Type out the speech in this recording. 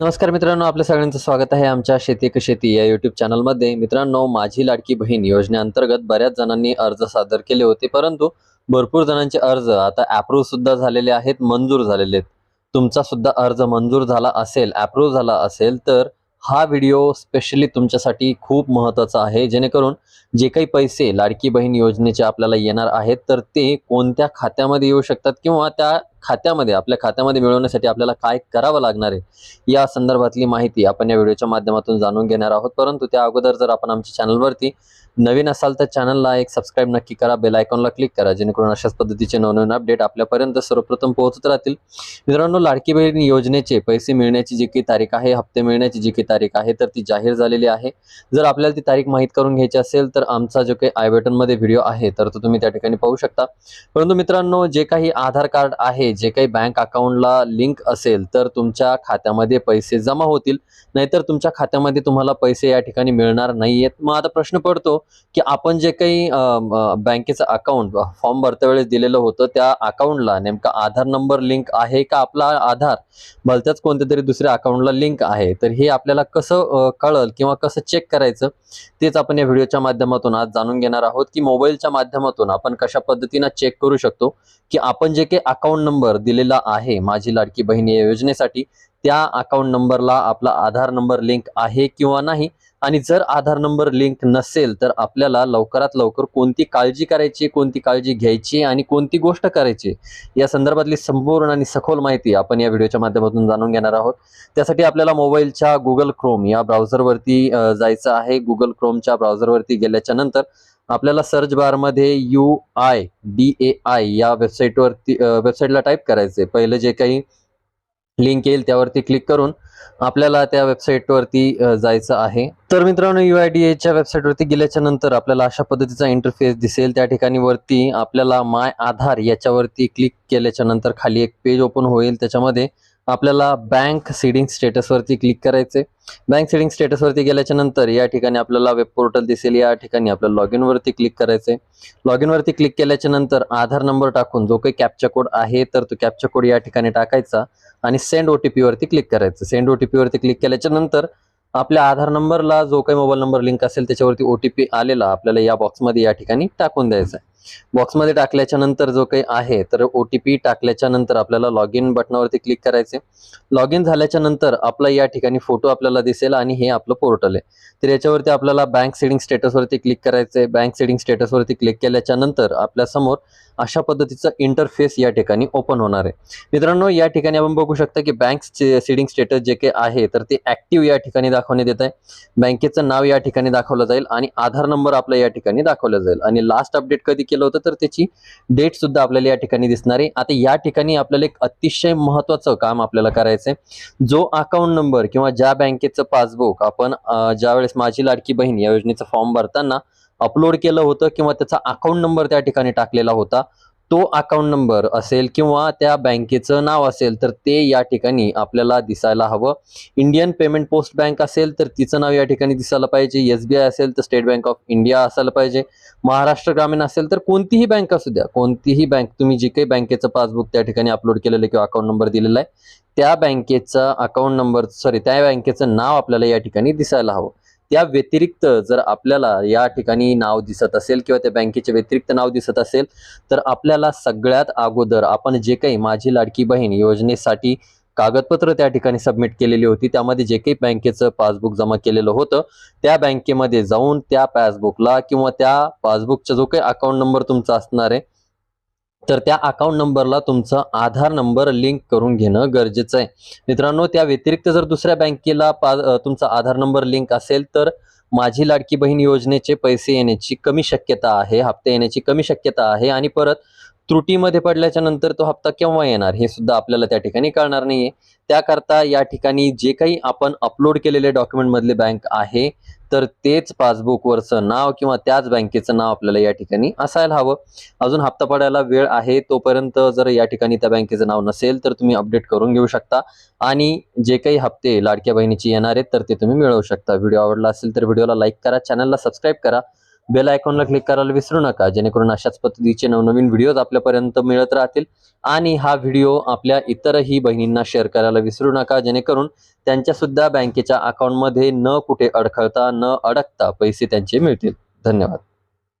नमस्कार मित्रांनो आपल्या सगळ्यांचं स्वागत आहे आमच्या शेती शेती या युट्यूब चॅनलमध्ये मित्रांनो माझी लाडकी बहीण योजनेअंतर्गत बऱ्याच जणांनी अर्ज सादर केले होते परंतु भरपूर जणांचे अर्ज आता अप्रूव्ह सुद्धा झालेले आहेत मंजूर झालेले आहेत. तुमचा सुद्धा अर्ज मंजूर झाला असेल अप्रूव्ह झाला असेल तर हा व्हिडिओ स्पेशली तुमच्यासाठी खूप महत्त्वाचा आहे. जेणेकरून जे काही पैसे लाडकी बहीण योजनेचे आपल्याला येणार आहेत तर ते कोणत्या खात्यामध्ये येऊ शकतात किंवा त्या खात्यामध्ये आपल्या खात्यामध्ये मिळवण्यासाठी आपल्याला काय करावं लागणार आहे या संदर्भातली माहिती आपण या व्हिडिओच्या माध्यमातून जाणून घेणार आहोत. परंतु त्या अगोदर जर आपण आमच्या चॅनलवरती नवीन असाल तर चॅनलला एक सबस्क्राईब नक्की करा बेल आयकॉनला क्लिक करा जेणेकरून अशाच पद्धतीचे नवनवीन अपडेट आपल्यापर्यंत सर्वप्रथम पोहोचत राहतील. मित्रांनो लाडकी बहीण योजनेचे पैसे मिळण्याची जी काही तारीख आहे हप्ते मिळण्याची जी काही तारीख आहे तर ती जाहीर झालेली आहे. जर आपल्याला ती तारीख माहीत करून घ्यायची असेल तर आमचा जो काही आय बटनमध्ये व्हिडिओ आहे तर तो तुम्ही त्या ठिकाणी पाहू शकता. परंतु मित्रांनो जे काही आधार कार्ड आहे जे काही बँक अकाउंटला लिंक असेल तर तुमच्या खात्यामध्ये पैसे जमा होतील. नाहीतर तुमच्या खात्यामध्ये तुम्हाला पैसे या ठिकाणी मिळणार नाही आहेत मग आता प्रश्न पडतो की आपण जे काही बँकेचं अकाउंट फॉर्म भरत्या वेळेस दिलेलं होतं त्या अकाउंटला नेमका आधार नंबर लिंक आहे का आपला आधार? भलत्याच कोणत्या तरी दुसऱ्या अकाउंटला लिंक आहे. तर हे आपल्याला कसं कळल किंवा कसं चेक करायचं तेच आपण या व्हिडिओच्या माध्यमातून आज जाणून घेणार आहोत की मोबाईलच्या माध्यमातून आपण कशा पद्धतीनं चेक करू शकतो की आपण जे काही अकाउंट नंबर दिलेला आहे माझी लाडकी बहीण या योजनेसाठी. त्या अकाउंट नंबरला आपला आधार नंबर लिंक आहे किंवा नाही? आणि जर आधार नंबर लिंक नसेल तर आपल्याला लवकरात लवकर कोणती काळजी करायची कोणती काळजी घ्यायची आणि कोणती गोष्ट करायची? या संदर्भातली संपूर्ण आणि सखोल माहिती आपण या व्हिडिओच्या माध्यमातून जाणून घेणार आहोत. त्यासाठी आपल्याला मोबाईलच्या गुगल क्रोम या ब्राउझरवरती जायचं आहे. गुगल क्रोमच्या ब्राउझरवरती गेल्याच्यानंतर आपल्याला सर्च बारमध्ये U I D A I या वेबसाईटवरती वेबसाईटला टाईप करायचे पहिलं जे काही लिंक येईल त्यावरती क्लिक करून आपल्याला त्या वेबसाईटवरती जायचं आहे. तर मित्रांनो यू आय डी एच्या वेबसाईटवरती गेल्याच्यानंतर आपल्याला अशा पद्धतीचा इंटरफेस दिसेल. त्या ठिकाणी वरती आपल्याला माय आधार याच्यावरती क्लिक केल्याच्यानंतर खाली एक पेज ओपन होईल. त्याच्यामध्ये आपल्याला बँक सीडिंग स्टेटसवरती क्लिक करायचे बँक सेडिंग स्टेटसवरती गेल्याच्यानंतर या ठिकाणी आपल्याला वेब पोर्टल दिसेल या ठिकाणी आपल्याला लॉग वरती क्लिक करायचे लॉग वरती क्लिक केल्याच्यानंतर आधार नंबर टाकून जो काही कॅप्चा कोड आहे तर तो कॅप्चा कोड या ठिकाणी टाकायचा आणि सेंड ओ टी पीवरती क्लिक करायचं. सेंड ओ टी पीवरती क्लिक केल्याच्यानंतर आपल्या आधार नंबरला जो काही मोबाईल नंबर लिंक असेल त्याच्यावरती ओ टी पी आलेला आपल्याला या बॉक्समध्ये या ठिकाणी टाकून द्यायचा आहे. बॉक्समध्ये टाकल्याच्या नंतर जो काही आहे तर ओ टी पी टाकल्याच्या नंतर आपल्याला लॉग इन बटनावरती क्लिक करायचे. लॉग इन झाल्याच्यानंतर आपला या ठिकाणी फोटो आपल्याला दिसेल आणि हे आपलं पोर्टल आहे. तर याच्यावरती आपल्याला बँक सेडिंग स्टेटसवरती क्लिक करायचे बँक सेडिंग स्टेटसवरती क्लिक केल्याच्यानंतर आपल्यासमोर अशा पद्धतीचं इंटरफेस या ठिकाणी ओपन होणार आहे. मित्रांनो या ठिकाणी आपण बघू शकता की बँक सीडिंग स्टेटस जे काही आहे तर ते ऍक्टिव्ह या ठिकाणी दाखवण्यात येत आहे. बँकेचं नाव या ठिकाणी दाखवलं जाईल आणि आधार नंबर आपला या ठिकाणी दाखवला जाईल. आणि लास्ट अपडेट कधी केलं होतं तर त्याची डेट सुद्धा आपल्याला या ठिकाणी दिसणार आहे. आता या ठिकाणी आपल्याला एक अतिशय महत्वाचं काम आपल्याला करायचंय. जो अकाउंट नंबर किंवा ज्या बँकेचं पासबुक आपण ज्यावेळेस माझी लाडकी बहीण या योजनेचा फॉर्म भरताना अपलोड केलं होतं किंवा त्याचा अकाउंट नंबर त्या ठिकाणी टाकलेला होता तो अकाउंट नंबर असेल किंवा त्या बँकेचं नाव असेल तर ते या ठिकाणी आपल्याला दिसायला हवं. इंडियन पेमेंट पोस्ट बँक असेल तर तिचं नाव या ठिकाणी दिसायला पाहिजे. एस बी आय असेल तर स्टेट बँक ऑफ इंडिया असायला पाहिजे. महाराष्ट्र ग्रामीण असेल तर कोणतीही बँक असू द्या. कोणतीही बँक तुम्ही जी काही बँकेचं पासबुक त्या ठिकाणी अपलोड केलेलं आहे किंवा अकाउंट नंबर दिलेला आहे त्या बँकेचा अकाउंट नंबर सॉरी त्या बँकेचं नाव आपल्याला या ठिकाणी दिसायला हवं. त्या व्यतिरिक्त जर आपल्याला या ठिकाणी नाव दिसत असेल किंवा त्या बँकेचे व्यतिरिक्त नाव दिसत असेल तर आपल्याला सगळ्यात अगोदर आपण जे काही माझी लाडकी बहीण योजनेसाठी कागदपत्र त्या ठिकाणी सबमिट केलेली होती त्यामध्ये जे काही बँकेचं पासबुक जमा केलेलं होतं त्या बँकेमध्ये जाऊन त्या पासबुकला किंवा त्या पासबुकचा जो काही अकाउंट नंबर तुमचा असणार आहे तर त्या अकाउंट नंबरला तुमचा आधार नंबर लिंक करून घेणं गरजेचं आहे. मित्रांनो त्या व्यतिरिक्त जर दुसऱ्या बँकेला पा तुमचा आधार नंबर लिंक असेल तर माझी लाडकी बहीण योजनेचे पैसे येण्याची कमी शक्यता आहे हप्ते येण्याची कमी शक्यता आहे आणि परत त्रुटीमध्ये पडल्याच्या नंतर तो हप्ता केव्हा येणार हे सुद्धा आपल्याला त्या ठिकाणी कळणार नाहीये. त्याकरता या ठिकाणी जे काही आपण अपलोड केलेले डॉक्युमेंटमधले बँक आहे तर तेच पासबुकवरचं नाव किंवा त्याच बँकेचं नाव आपल्याला या ठिकाणी असायला हवं. अजून हप्ता पडायला वेळ आहे तोपर्यंत जर या ठिकाणी त्या बँकेचं नाव नसेल तर तुम्ही अपडेट करून घेऊ शकता. आणि जे काही हप्ते लाडक्या बहिणीचे येणार आहेत तर ते तुम्ही मिळवू शकता. व्हिडिओ आवडला असेल तर व्हिडिओला लाईक करा चॅनलला सबस्क्राईब करा. बेल आयकॉनला क्लिक करायला विसरू नका जेणेकरून अशाच पद्धतीचे नवनवीन व्हिडिओज आपल्यापर्यंत मिळत राहतील. आणि हा व्हिडिओ आपल्या इतरही बहिणींना शेअर करायला विसरू नका जेणेकरून त्यांच्या सुद्धा बँकेच्या अकाउंटमध्ये न कुठे अडखळता न अडकता पैसे त्यांचे मिळतील. धन्यवाद.